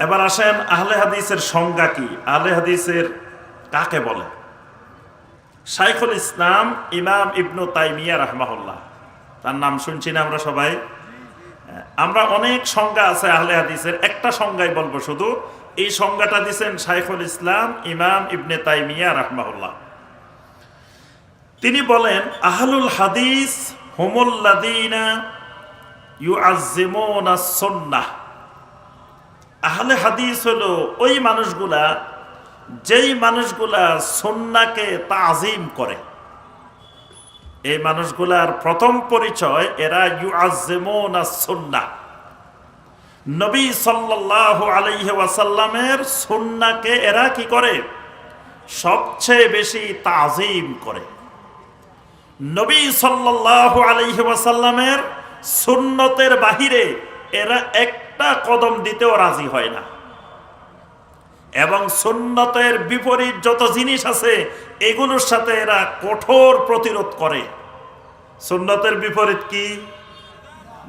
এবার আসেন আহলে হাদিসের সংজ্ঞা কি? আহলে হাদিসের কাকে বলে? শাইখুল ইসলাম ইমাম ইবনু তাইমিয়া রহমাহুল্লাহ। তার নাম শুনছি না আমরা সবাই? আমরা অনেক সংজ্ঞা আছে আহলে হাদিসের, একটা সংজ্ঞাই বলব শুধু। এই সংজ্ঞাটা দিছেন শাইখুল ইসলাম ইমাম ইবনে তাইমিয়া রহমাহুল্লাহ। তিনি বলেন, আহলুল হাদিস হুমুল্লাদিনা ইউআজ্জিমুনা সুন্নাহ। আহলে হাদিস হলো ওই মানুষগুলা, যেই মানুষগুলা সন্নাকে তাজিম করে। এই মানুষগুলার প্রথম পরিচয়, এরা ইউ ইউআজ্জিমুনা সুন্নাহ নবী সাল্লাল্লাহু আলাইহি ওয়াসাল্লামের সুন্নাকে এরা কি করে? সবচেয়ে বেশি তাজিম করে। নবী আলাইহি ওয়াসাল্লামের সুন্নতের বাহিরে এরা একটা কদম দিতেও রাজি হয় না। এবং সুন্নতের বিপরীত যত জিনিস আছে, এগুলোর সাথে এরা কঠোর প্রতিরোধ করে। সুন্নতের বিপরীত কি?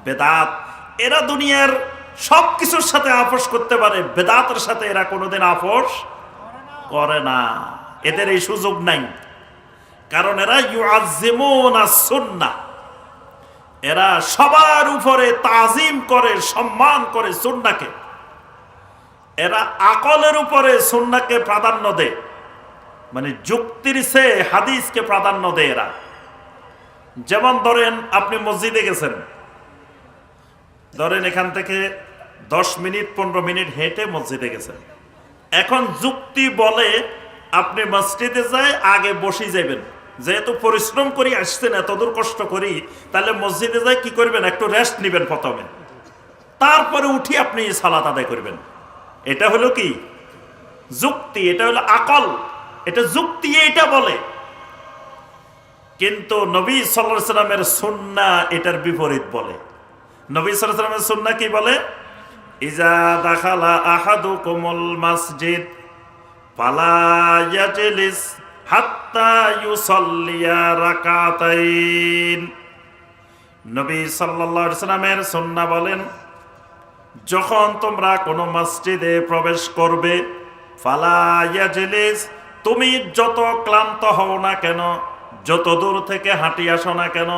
বেদাত। এরা দুনিয়ার সব কিছুর সাথে আপোষ করতে পারে, বেদাতের সাথে এরা কোনোদিন আপোষ করে না। এদের এই সুযোগ নাই। কারণ এরা ইউ ইউআজিমুনা সুন্নাহ। এরা সবার উপরে তাজিম করে, সম্মান করে সুন্নাকে। এরা আকলের উপরে সুন্নাকে প্রাধান্য দেয়। মানে যুক্তির সে হাদিসকে প্রাধান্য দেয় এরা। যেমন ধরেন, আপনি মসজিদে গেছেন। ধরেন এখান থেকে দশ মিনিট, পনেরো মিনিট হেঁটে মসজিদে গেছেন। এখন যুক্তি বলে আপনি মসজিদে যায়, আগে বসে যাবেন যেহেতু পরিশ্রম করি আসছেন এতদূর কষ্ট করি, তাহলে মসজিদে যাই কি করবেন? একটু রেস্ট নেবেন প্রথমে। তারপরে উঠি আপনি সালাত আদায় করবেন। এটা হলো কি? যুক্তি, এটা হলো আকল। এটা যুক্তি, এটা বলে। কিন্তু নবী সাল্লাহ সাল্লামের সুন্না এটার বিপরীত বলে। নবী সাল্লাহ সাল্লামের সুন্না কি বলে? ইজা দাখালা আহাদু কোমল মসজিদ ইয়াজলিস নবী বলেন, যখন তোমরা কোনো মসজিদে প্রবেশ করবে, ফালা ইয়াজলিস, তুমি যত ক্লান্ত হও না কেন, যত দূর থেকে হাঁটি আসো না কেন,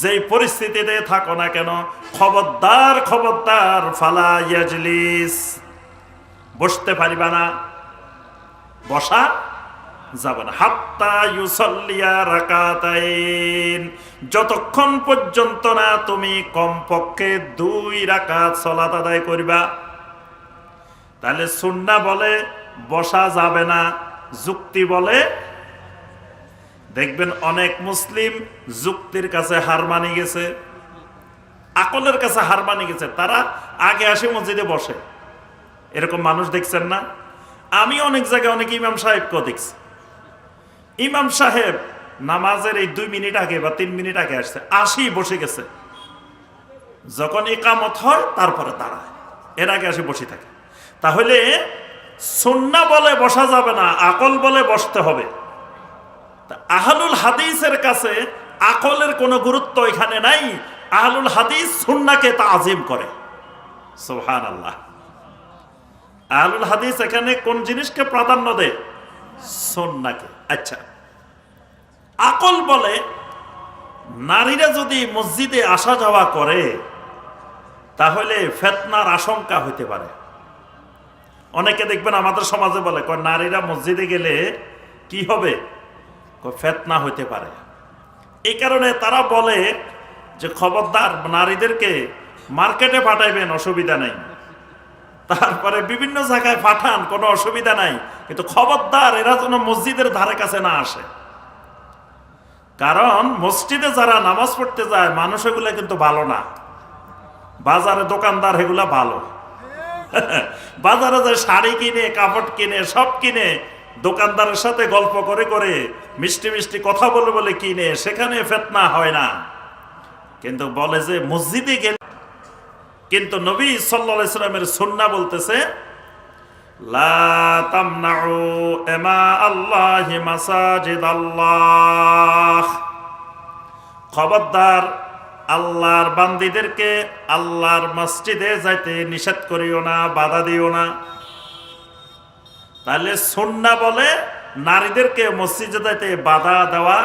যেই পরিস্থিতিতে থাকো না কেন, খবরদার খবরদার, ফালা ইয়াজলিস। বসতে পারিবা না, বসা যাবে হাত্তা রাকাতাইন। যতক্ষণ পর্যন্ত না তুমি কমপক্ষে দুই রাকাত সলাত আদায় করিবা, তাহলে সুন্না বলে বসা যাবে না, যুক্তি বলে দেখবেন অনেক মুসলিম যুক্তির কাছে হার মানি গেছে, আকলের কাছে হার মানি গেছে, তারা আগে আসে মসজিদে বসে। এরকম মানুষ দেখছেন না? আমি অনেক জায়গায় অনেক ইমাম সাহেবকেও দেখছি। ইমাম সাহেব, নামাজের এই দুই মিনিট আগে বা তিন মিনিট আগে আসছে, আসি বসে গেছে। যখন একামত হয়, তারপরে দাঁড়ায়। এর আগে আসে বসে থাকে। তাহলে সন্না বলে বসা যাবে না, আকল বলে বসতে হবে। আহলুল হাদিসের কাছে আকলের কোনো গুরুত্ব এখানে নাই। আহলুল হাদিস সুন্নাকে তা আজিম করে। সোহান আল্লাহ আহলুল হাদিস এখানে কোন জিনিসকে প্রাধান্য দেয়? সন্নাকে। আচ্ছা। আকল বলে, নারীরা যদি মসজিদে আসা যাওয়া করে, তাহলে ফেতনার আশঙ্কা হইতে পারে। অনেকে দেখবেন আমাদের সমাজে বলে, কয়, নারীরা মসজিদে গেলে কি হবে? ফেতনা হইতে পারে। এই কারণে তারা বলে যে, খবরদার নারীদেরকে মার্কেটে পাঠাইবেন, অসুবিধা নেই। তারপরে বিভিন্ন জায়গায় পাঠান, কোনো অসুবিধা নাই। কিন্তু খবরদার, এরা যেন মসজিদের ধারে কাছে না আসে। কারণ মসজিদে যারা নামাজ পড়তে যায়, মানুষ কিন্তু ভালো না। বাজারে দোকানদার এগুলা ভালো। বাজারে যে শাড়ি কিনে, কাপড় কিনে, সব কিনে, দোকানদারের সাথে গল্প করে করে, মিষ্টি মিষ্টি কথা বলে বলে কিনে, সেখানে ফেতনা হয় না। কিন্তু বলে যে মসজিদে গেলে কিন্তু নবী সাল্লা ইসলামের সুন্না বলতেছে খবরদার, আল্লাহর বান্দিদেরকে আল্লাহর মসজিদে যাইতে নিষেধ করিও না, বাধা দিও না। তাহলে সন্না বলে নারীদেরকে মসজিদে যাইতে বাধা দেওয়া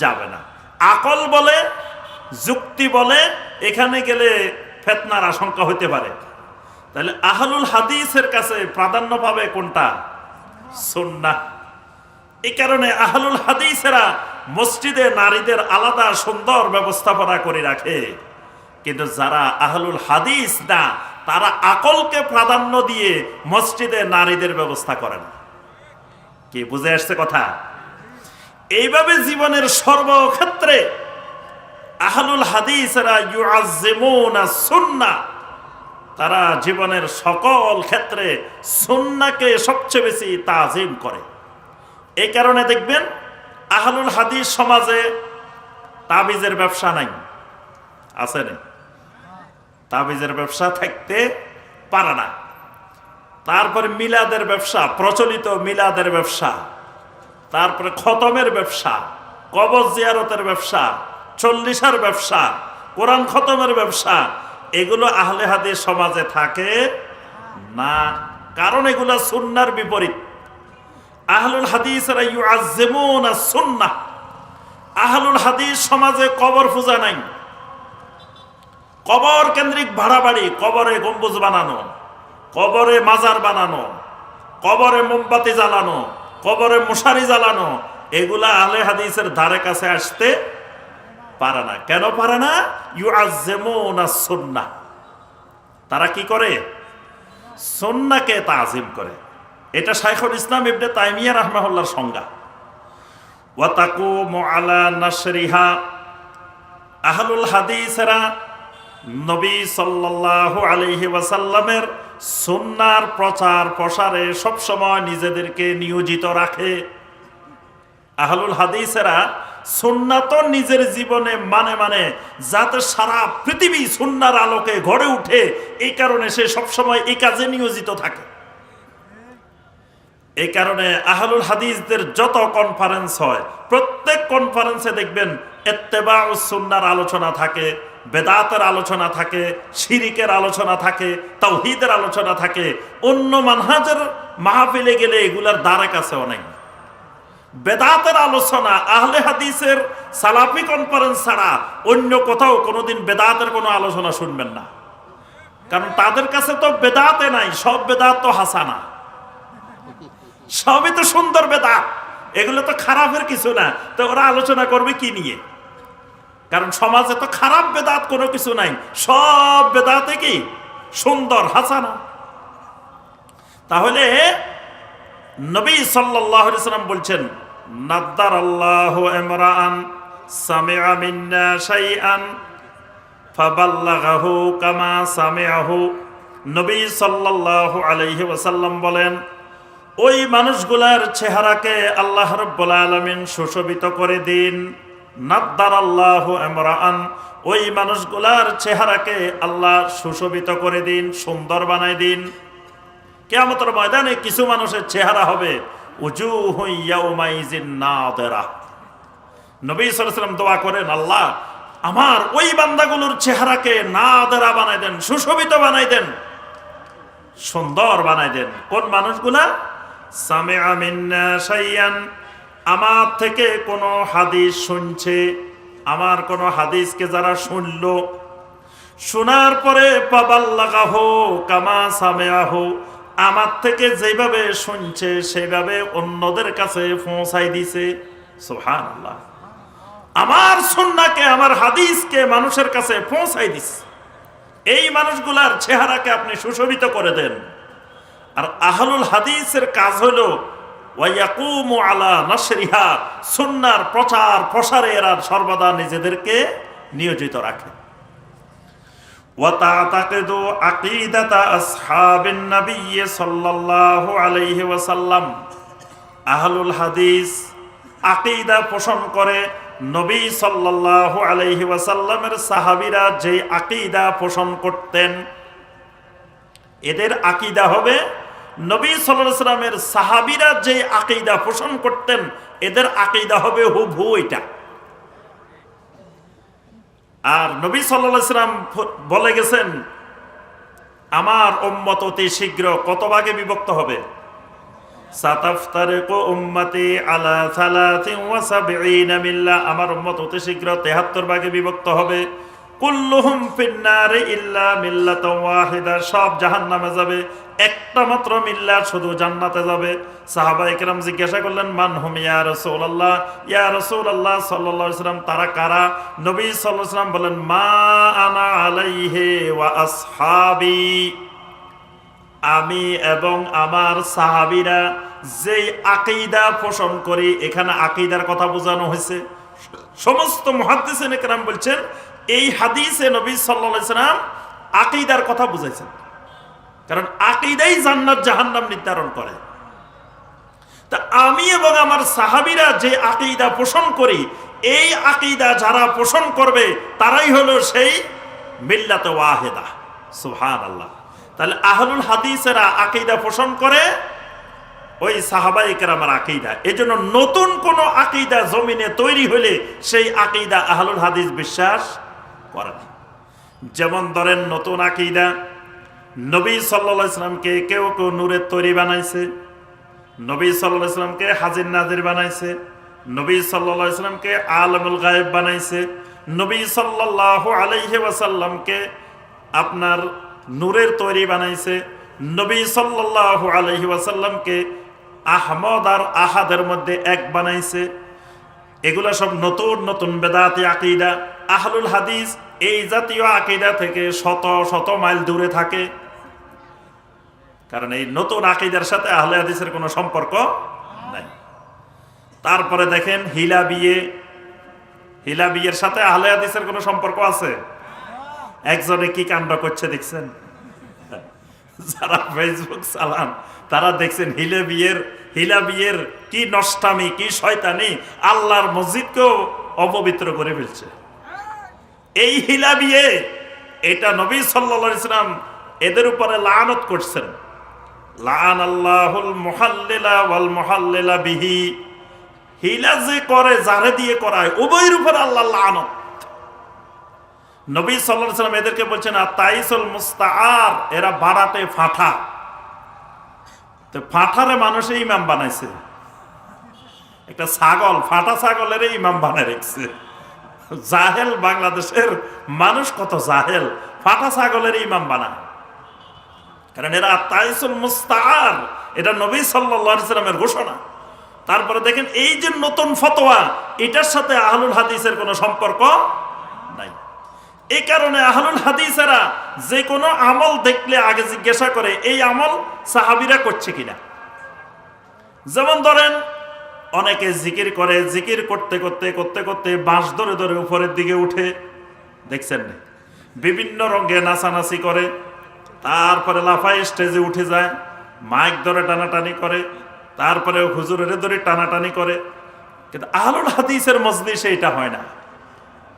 যাবে না। আকল বলে, যুক্তি বলে, এখানে গেলে ফেতনার আশঙ্কা হতে পারে। তাহলে আহলুল হাদিসের কাছে প্রাধান্য পাবে কোনটা? সন্না এই কারণে আহলুল হাদিসেরা মসজিদে নারীদের আলাদা সুন্দর ব্যবস্থাপনা করে রাখে। কিন্তু যারা আহলুল হাদিস না, তারা আকলকে প্রাধান্য দিয়ে মসজিদে নারীদের ব্যবস্থা করেন। কি, বুঝে আসছে কথা? এইভাবে জীবনের সর্বক্ষেত্রে আহলুল হাদিসেরা ইউআজ্জিমুনা সুন্নাহ তারা জীবনের সকল ক্ষেত্রে সুন্নাকে সবচেয়ে বেশি তাজিম করে। এই কারণে দেখবেন আহলুল হাদিস সমাজে তাবিজের ব্যবসা নাই। আছে না তাবিজের ব্যবসা থাকতে পারে না। তারপরে মিলাদের ব্যবসা, প্রচলিত মিলাদের ব্যবসা, তারপরে খতমের ব্যবসা কবজ জিয়ারতের ব্যবসা চল্লিশার ব্যবসা, কোরআন খতমের ব্যবসা, এগুলো আহলে হাদিস সমাজে থাকে না। কারণ এগুলো সুন্নার বিপরীত। আহলুল হাদিসরা ইউআজ্জিমুনা সুন্নাহ। আহলুল হাদিস সমাজে কবর পূজা নাই। কবর কেন্দ্রিক ভাড়া বাড়ি কবরে গম্বুজ বানানো, কবরে মাজার বানানো, কবরে মোমবাতি জ্বালানো, কবরে মশারি জ্বালানো, এগুলা আহলে হাদিসের ধারে কাছে আসতে পারে না। কেন পারে না? ইউ আজেমোনা সন্না। তারা কি করে? সন্নাকে তাজিম করে। এটা শাইখুল ইসলাম ইবনে তাইমিয়া রহমাহুল্লাহর সংজ্ঞা। ওয়াতাকু মুআলা নাশরিহা। আহলুল হাদিসেরা নবী সাল্লাল্লাহু আলাইহি ওয়াসাল্লামের সুন্নার প্রচার প্রসারে সবসময় নিজেদেরকে নিয়োজিত রাখে। আহলুল হাদিসেরা সুন্নাত নিজের জীবনে মানে মানে যাতে সারা পৃথিবী সুন্নার আলোকে গড়ে উঠে, এই কারণে সে সবসময় এই কাজে নিয়োজিত থাকে। এই কারণে আহলুল হাদিসদের যত কনফারেন্স হয়, প্রত্যেক কনফারেন্সে দেখবেন এত্তেবা সুন্নার আলোচনা থাকে, বেদাতের আলোচনা থাকে, শিরিকের আলোচনা থাকে, তাওহিদের আলোচনা থাকে। অন্য মানহাজের মাহফিলে গেলে এগুলার দ্বারে কাছেও নাই বেদাতের আলোচনা, আহলে হাদিসের সালাফি কনফারেন্স ছাড়া অন্য কোথাও কোনোদিন বেদাতের কোনো আলোচনা শুনবেন না। কারণ তাদের কাছে তো বেদাতে নাই, সব বেদাত তো হাসানা। সবই তো সুন্দর বেদাত, এগুলো তো খারাপের কিছু না। তো ওরা আলোচনা করবে কি নিয়ে? কারণ সমাজে তো খারাপ বেদাত কোনো কিছু নাই, সব বেদাতে কি? সুন্দর, হাসানা। তাহলে নবী সাল্লাম বলছেন নাদ্দার আল্লাহ ইমরান সামিআ মিন্না শাইআন, ফাবাল্লাগাহু কামা সামিআহু। নবী সাল্লাল্লাহু আলাইহি ওয়াসাল্লাম বলেন, ওই মানুষগুলার চেহারাকে আল্লাহ রব্বুল আলামিন সুশোভিত করে দিন। নাদ্দার আল্লাহ ইমরান ওই মানুষগুলার চেহারাকে আল্লাহ সুশোভিত করে দিন, সুন্দর বানায় দিন। কেয়ামতের ময়দানে কিছু মানুষের চেহারা হবে নবী সাল্লাম দোয়া করেন, আল্লাহ, আমার ওই বান্দাগুলোর চেহারাকে নাদেরা বানাই দেন, সুশোভিত বানাই দেন, সুন্দর বানাই দেন। কোন মানুষগুলা? সামে সাইয়ান আমার থেকে কোনো হাদিস শুনছে, আমার কোনো হাদিসকে যারা শুনলো, শোনার পরে পাবাল্লাগাহ কামা সামেয়াহ আমার থেকে যেভাবে শুনছে সেভাবে অন্যদের কাছে পৌঁছাই দিছে। সোহান আমার সুন্নাকে আমার হাদিসকে মানুষের কাছে পৌঁছাই দিস এই মানুষগুলার চেহারাকে আপনি সুশোভিত করে দেন। আর আহলুল হাদিসের কাজ হলো আলা সুন্নার প্রচার প্রসারে এরা সর্বদা নিজেদেরকে নিয়োজিত রাখে। وتعتقد عقيدة أصحاب النبي صلى الله عليه وسلم আহলুল হাদিস আকিদা পোষণ করে নবী সাল্লাল্লাহু আলাইহি ওয়াসাল্লামের সাহাবীরা যে আকিদা পোষণ করতেন এদের আকিদা হবে নবী সাল্লাল্লাহু সাল্লামের সাহাবীরা যে আকিদা পোষণ করতেন এদের আকিদা হবে হুবহু এটা আর নবী সাল্লাম বলে গেছেন, আমার ওম্মত অতি শীঘ্র কত ভাগে বিভক্ত হবে? আমার উম্মত অতি শীঘ্র 73 ভাগে বিভক্ত হবে। কুল্লুহুম ফিন্নারে ইল্লা মিল্লাতান ওয়াহিদা। সব জাহান্নামে যাবে, একটা মাত্র মিল্লাত শুধু জান্নাতে যাবে। সাহাবা একরাম জিজ্ঞাসা করলেন, মান হুম ইয়া রাসূলুল্লাহ? ইয়া রাসূলুল্লাহ সাল্লাল্লাহু আলাইহি সাল্লাম। তারা কারা? নবী সাল্লাল্লাহু আলাইহি বলেন, মা আনা আলাইহি ওয়া আসহাবি। আমি এবং আমার সাহাবিরা যেই আকিদা পোষণ করি, এখানে আকিদার কথা বোঝানো হয়েছে। সমস্ত মহাদ্দিসিন একরাম বলছেন এই হাদিসে নবী সাল্লাম আকিদার কথা বুঝাইছেন। কারণ আকিদাই জান্নাত জাহান্নাম নির্ধারণ করে। তা আমি এবং আমার সাহাবিরা যে আকিদা পোষণ করি, এই আকিদা যারা পোষণ করবে, তারাই হলো সেই মিল্লাতে ওয়াহেদা। সুহান আল্লাহ তাহলে আহলুল হাদিসেরা আকিদা পোষণ করে, ওই সাহাবাই কেরামার আকিদা। এই নতুন কোন আকিদা জমিনে তৈরি হলে সেই আকিদা আহলুল হাদিস বিশ্বাস করে না যেমন ধরেন নতুন আকিদা, নবী সাল্লা ইসলামকে কেউ কেউ নূরের তৈরি বানাইছে, নবী সাল্লাহ ইসলামকে হাজির নাজির বানাইছে, নবী সাল্লাহ ইসলামকে আলমুল গায়েব বানাইছে, নবী সাল্লাহ আলাইহি ওয়াসাল্লামকে আপনার নূরের তৈরি বানাইছে, নবী সাল্লাহ আলাইহি ওয়াসাল্লামকে আহমদ আর আহাদের মধ্যে এক বানাইছে। এগুলা সব নতুন নতুন বেদাতি আকিদা, আহলুল হাদিস এই জাতীয় আকিদা থেকে শত শত মাইল দূরে থাকে। কারণ এই নতুন আকিদার সাথে আহলে হাদিসের কোনো সম্পর্ক নাই। তারপরে দেখেন হিলা বিয়ে। হিলা বিয়ের সাথে আহলে হাদিসের কোনো সম্পর্ক আছে? একজনে কি কাণ্ড করছে দেখছেন? যারা ফেসবুক চালান, তারা দেখছেন হিলে বিয়ের, হিলা বিয়ের কি নষ্টামি, কি শয়তানি, আল্লাহর মসজিদকেও অপবিত্র করে ফেলছে। এই হিলা বিয়ে এটা নবী সাল্লা ইসলাম এদের উপরে লানত করছেন। লান আল্লাহুল মুহাল্লিলা ওয়াল মুহাল্লিলা বিহি। হিলা যে করে, যারে দিয়ে করায়, উভয়ের উপর আল্লাহ লানত। নবী সাল্লাল্লাহু সাল্লাম এদেরকে বলছেন আর তাইসুল মুস্তাআর এরা বাড়াতে ফাঁটা তো ফাঁটারে মানুষে ইমাম বানাইছে। একটা ছাগল, ফাটা ছাগলের ইমাম বানায় রেখেছে। জাহেল বাংলাদেশের মানুষ কত জাহেল? ফাটা ছাগলের ইমাম বানায়। কারণ এরা তাইসুল মুস্তার এটা নবী সাল্লামের ঘোষণা। তারপরে দেখেন, এই যে নতুন ফতোয়া, এটার সাথে আহলুল হাদিসের কোনো সম্পর্ক নাই। এই কারণে আহলুল হাদিসেরা যে কোনো আমল দেখলে আগে জিজ্ঞাসা করে, এই আমল সাহাবিরা করছে কিনা? যেমন ধরেন অনেকে জিকির করে, জিকির করতে করতে করতে করতে বাঁশ ধরে ধরে উপরের দিকে উঠে, দেখছেন না? বিভিন্ন রঙে নাচানাচি করে, তারপরে লাফাই স্টেজে উঠে যায়, মাইক ধরে টানাটানি করে, তারপরে হুজুরের ধরে টানাটানি করে। কিন্তু আহলুল হাদিসের মজলিসে এটা হয় না।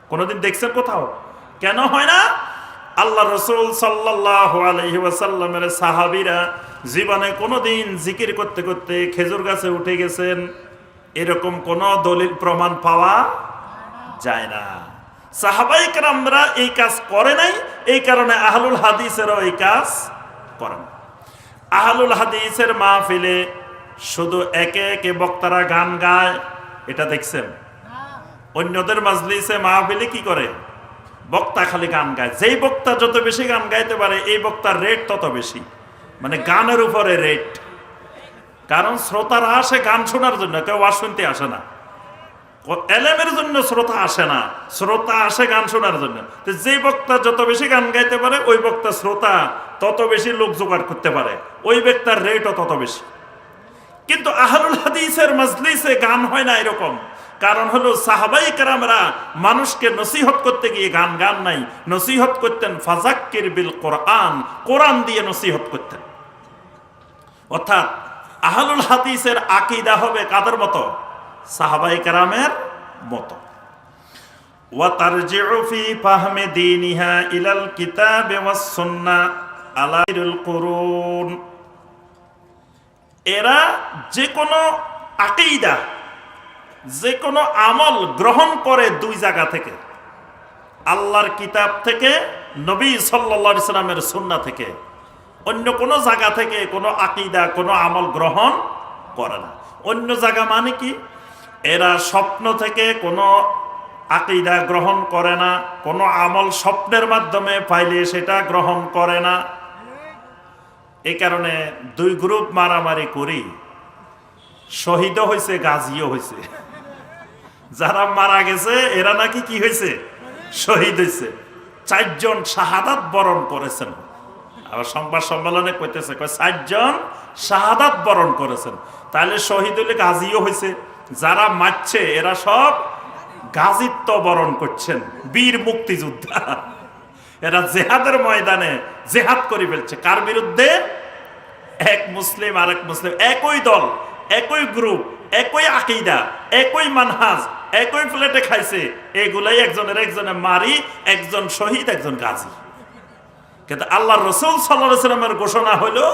কোনোদিন দেখছেন কোথাও? কেন হয় না? আল্লাহ রসুল সাল্লাহ আলহি ওয়াসাল্লামের সাহাবিরা জীবনে কোনোদিন জিকির করতে করতে খেজুর গাছে উঠে গেছেন। এরকম কোন দলিল, প্রমাণ পাওয়া যায় না। সাহাবাইক আমরা এই কাজ করে নাই, এই কারণে আহলুল হাদিসেরও এই কাজ করে আহলুল হাদিসের মাহফিলে শুধু একে একে বক্তারা গান গায়, এটা দেখছেন? অন্যদের মাজলিসে মাহফিলে কি করে? বক্তা খালি গান গায়। যেই বক্তা যত বেশি গান গাইতে পারে, এই বক্তার রেট তত বেশি। মানে গানের উপরে রেট কারণ শ্রোতারা আসে গান শোনার জন্য, কেউ ওয়াজ শুনতে আসে না। এলেমের জন্য শ্রোতা আসে না, শ্রোতা আসে গান শোনার জন্য। যে বক্তা যত বেশি গান গাইতে পারে, ওই বক্তা শ্রোতা তত বেশি লোক জোগাড় করতে পারে, ওই ব্যক্তার রেটও তত বেশি। কিন্তু আহরুল হাদিসের মজলিসে গান হয় না এরকম। কারণ হলো সাহাবাই কারামরা মানুষকে নসিহত করতে গিয়ে গান গান নাই, নসিহত করতেন ফাজাক্কির বিল কোরআন কোরআন দিয়ে নসিহত করতেন। অর্থাৎ আহলুল হাদিসের আকিদা হবে কাদের মতো সাহাবাই কারামের মতো وترجع في فهم دينها إلى الكتاب والسنة على القرون এরা যে কোনো আকিদা যে কোনো আমল গ্রহণ করে দুই জায়গা থেকে আল্লাহর কিতাব থেকে নবী সাল্লা সাল্লামের সুন্না থেকে অন্য কোনো জায়গা থেকে কোনো আকিদা, কোনো আমল গ্রহণ করে না। অন্য জায়গা মানে কি? এরা স্বপ্ন থেকে কোনো আকিদা গ্রহণ করে না, কোনো আমল স্বপ্নের মাধ্যমে পাইলে সেটা গ্রহণ করে না। এই কারণে দুই গ্রুপ মারামারি করি। শহীদও হয়েছে গাজীও হয়েছে যারা মারা গেছে, এরা নাকি কি হয়েছে শহীদ হয়েছে চারজন শাহাদাত বরণ করেছেন। আবার সংবাদ সম্মেলনে কইতেছে, কয় চারজন শাহাদাত বরণ করেছেন। তাহলে শহীদ হলে গাজীও হয়েছে যারা মারছে, এরা সব গাজিত্ব বরণ করছেন, বীর মুক্তিযোদ্ধা। এরা জেহাদের ময়দানে জেহাদ করে ফেলছে। কার বিরুদ্ধে? এক মুসলিম আর এক মুসলিম, একই দল, একই গ্রুপ, একই আকিদা, একই মানহাজ, একই প্লেটে খাইছে। এগুলাই একজনের একজনে মারি, একজন শহীদ, একজন গাজী। কিন্তু আল্লাহ রসুল সাল্লামের ঘোষণা হলো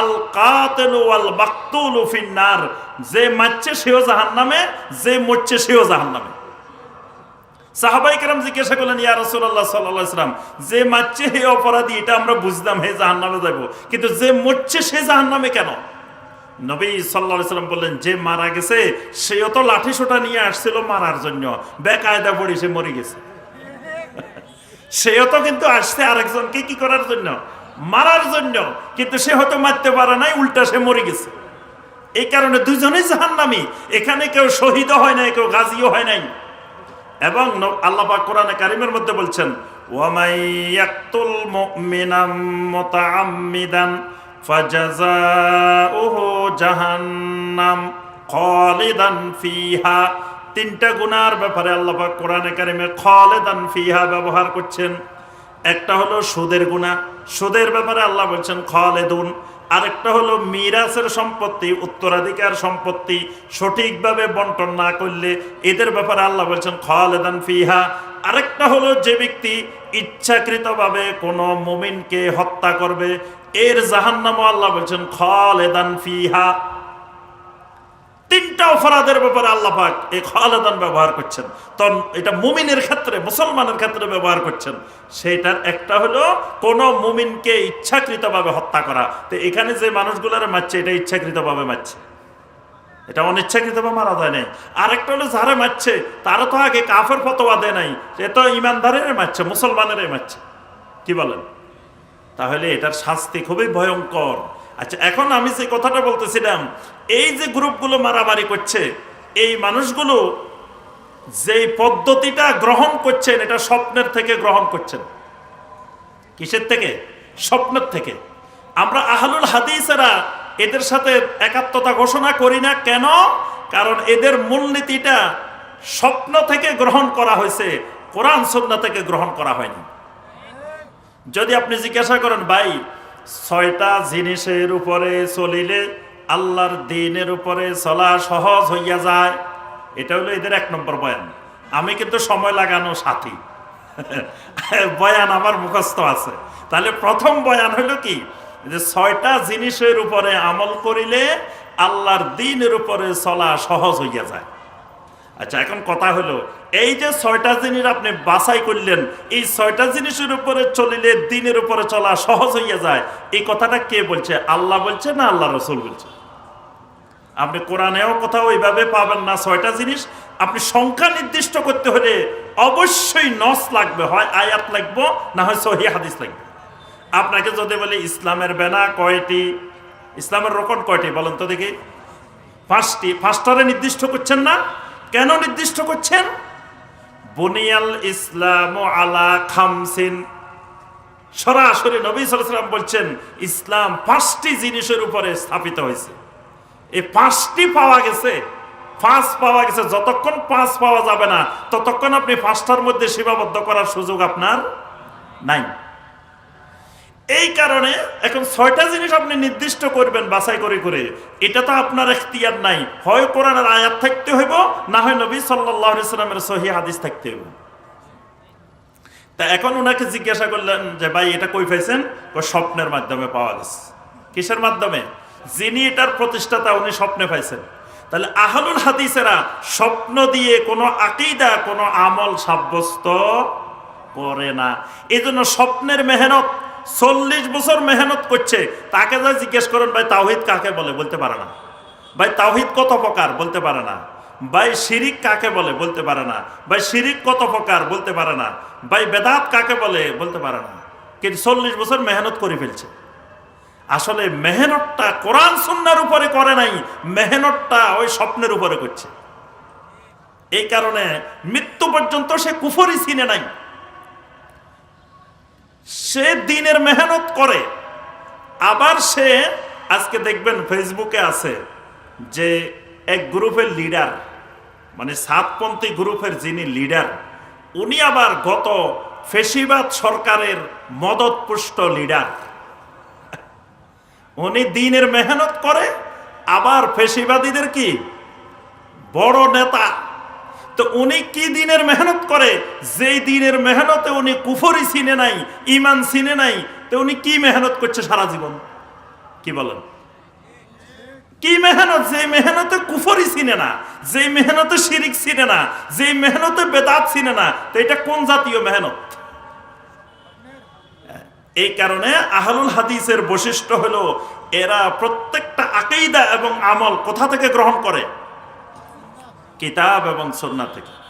আল কাতেলু বাক্তুল যে মারছে সেও জাহান নামে যে মরছে সেও জাহান নামে সাহাবাই যে মারছে অপরাধী, এটা আমরা কিন্তু যে মরছে সে কেন? নবী বললেন, যে মারা গেছে, সেও তো লাঠি সোটা নিয়ে আসছিল মারার জন্য। বেকায়দা পড়ি সে মরে গেছে। সেও তো কিন্তু আসছে আরেকজনকে কি করার জন্য? মারার জন্য। কিন্তু সে হয়তো মারতে পারে নাই, উল্টা সে মরে গেছে। এই কারণে দুজনেই জাহান্নামি। এখানে কেউ শহীদ হয় নাই, কেউ গাজীও হয় নাই। এবং আল্লাহ কোরআনে কারিমের মধ্যে বলছেন ওয়ামাই ইয়াকতুল জাহান্নাম খালিদান ফিহা। তিনটা গুনার ব্যাপারে আল্লাহ কোরআনে কারিমে খালিদান ফিহা ব্যবহার করছেন। একটা হলো সুদের গুণা। সুদের ব্যাপারে আল্লাহ বলছেন, খালেদুন। আরেকটা হলো মিরাসের সম্পত্তি, উত্তরাধিকার সম্পত্তি সঠিকভাবে বন্টন না করলে এদের ব্যাপারে আল্লাহ বলছেন, খালেদান ফিহা। আরেকটা হলো যে ব্যক্তি ইচ্ছাকৃতভাবে কোনো মুমিনকে হত্যা করবে, এর জাহান্নামও আল্লাহ বলছেন, খালেদান ফিহা। তিনটা অপরাধের ব্যাপারে আল্লাহ পাক এই খালেদান ব্যবহার করছেন। তখন এটা মুমিনের ক্ষেত্রে, মুসলমানের ক্ষেত্রে ব্যবহার করছেন। সেটার একটা হলো কোন মুমিনকে ইচ্ছাকৃতভাবে হত্যা করা। তো এখানে যে মানুষগুলার মারছে, এটা ইচ্ছাকৃতভাবে মারছে। এটা অনিচ্ছাকৃতভাবে মারা যায় নাই। আরেকটা হলো যারা মারছে তারা তো আগে কাফের ফতোয়া দেয় নাই। সে তো ইমানদারের মারছে, মুসলমানেরই মারছে। কি বলেন? তাহলে এটার শাস্তি খুবই ভয়ঙ্কর। আচ্ছা এখন আমি যে কথাটা বলতেছিলাম, এই যে গ্রুপগুলো মারামারি করছে, এই মানুষগুলো যেই পদ্ধতিটা গ্রহণ করছেন, এটা স্বপ্নের থেকে গ্রহণ করছেন। কিসের থেকে? স্বপ্নের থেকে। আমরা আহলুল হাদিসেরা এদের সাথে একাত্মতা ঘোষণা করি না কেন? কারণ এদের মূলনীতিটা স্বপ্ন থেকে গ্রহণ করা হয়েছে, কোরআন সন্না থেকে গ্রহণ করা হয়নি। যদি আপনি জিজ্ঞাসা করেন, ভাই ছয়টা জিনিসের উপরে চলিলে আল্লাহর দিনের উপরে চলা সহজ হইয়া যায়। এটা হলো এদের এক নম্বর বয়ান। আমি কিন্তু সময় লাগানো সাথী। বয়ান আমার মুখস্থ আছে। তাহলে প্রথম বয়ান হলো কি? যে ছয়টা জিনিসের উপরে আমল করিলে আল্লাহর দিনের উপরে চলা সহজ হইয়া যায়। আচ্ছা এখন কথা হলো, এই যে ছয়টা জিনিস আপনি বাছাই করলেন, এই ছয়টা জিনিসের উপরে চলিলে দিনের উপরে চলা সহজ হইয়া যায়। এই কথাটা কে বলছে? আল্লাহ বলছে না আল্লাহ রসুল বলছে? আপনি কোরআনেও কোথাও ওইভাবে পাবেন না ছয়টা জিনিস। আপনি সংখ্যা নির্দিষ্ট করতে হলে অবশ্যই নস লাগবে, হয় আয়াত লাগবো, না হয় সহি হাদিস লাগবে। আপনাকে যদি বলি, ইসলামের বেনা কয়টি? ইসলামের রোকন কয়টি? বলেন তো দেখি। পাঁচটি। পাঁচটারে নির্দিষ্ট করছেন না? কেন নির্দিষ্ট করছেন? বুনিয়াল ইসলাম আলা খামসিন। সরাসরি নবী সালাম বলছেন, ইসলাম পাঁচটি জিনিসের উপরে স্থাপিত হয়েছে। এই পাঁচটি পাওয়া গেছে, পাঁচ পাওয়া গেছে, যতক্ষণ পাঁচ পাওয়া যাবে না, ততক্ষণ আপনি পাঁচটার মধ্যে সীমাবদ্ধ করার সুযোগ আপনার নাই। এই কারণে এখন ছয়টা জিনিস আপনি নির্দিষ্ট করবেন বাছাই করে করে। এটা তো আপনার এখতিয়ার নাই। হয় কোরআনের আয়াত থাকতে হইব, না হয় নবী সাল্লাহ সহি হাদিস থাকতে হইব। তা এখন ওনাকে জিজ্ঞাসা করলেন যে, ভাই, এটা কই পাইছেন? ও, স্বপ্নের মাধ্যমে পাওয়া গেছে। কিসের মাধ্যমে? যিনি এটার প্রতিষ্ঠাতা, উনি স্বপ্নে পাইছেন। তাহলে আহলুল হাদিসেরা স্বপ্ন দিয়ে কোনো আকিদা, কোনো আমল সাব্যস্ত করে না। এই জন্য স্বপ্নের মেহনত চল্লিশ বছর মেহনত করছে, তাকে যা জিজ্ঞেস করেন, ভাই, তাওহিদ কাকে বলে? বলতে পারে না। ভাই, তাওহিদ কত প্রকার? বলতে পারে না। ভাই, শিরিক কাকে বলে? বলতে পারে না। ভাই, শিরিক কত প্রকার? বলতে পারে না। ভাই, বেদাত কাকে বলে? বলতে পারে না। কিন্তু চল্লিশ বছর মেহনত করে ফেলছে। আসলে মেহনতটা কোরআন সুন্নার উপরে করে নাই, মেহনতটা ওই স্বপ্নের উপরে করছে। এই কারণে মৃত্যু পর্যন্ত সে কুফরি চিনে নাই। সে দিনের মেহনত করে। আবার সে, আজকে দেখবেন ফেসবুকে আছে যে এক গ্রুপের লিডার মানে সাতপন্থী গ্রুপের যিনি লিডার, উনি আবার গত ফেসিবাদ সরকারের মদতপুষ্ট লিডার। উনি দিনের মেহনত করে, আবার ফেসিবাদীদের কি? বড় নেতা। তো উনি কি দিনের মেহনত করে? যেই দিনের মেহনতে উনি কুফরি চিনে নাই ইমান চিনে নাই, তো উনি কি মেহনত করছে সারা জীবন? কি বলেন? কি মেহনত? যে মেহনতে কুফরি চিনে না যে মেহনতে শিরিক চিনে না যে মেহনতে বেদাত চিনে না, তো এটা কোন জাতীয় মেহনত? এই কারণে আহলুল হাদিসের বৈশিষ্ট্য হলো, এরা প্রত্যেকটা আকেইদা এবং আমল কোথা থেকে গ্রহণ করে? কিতাব এবং সন্না থেকে।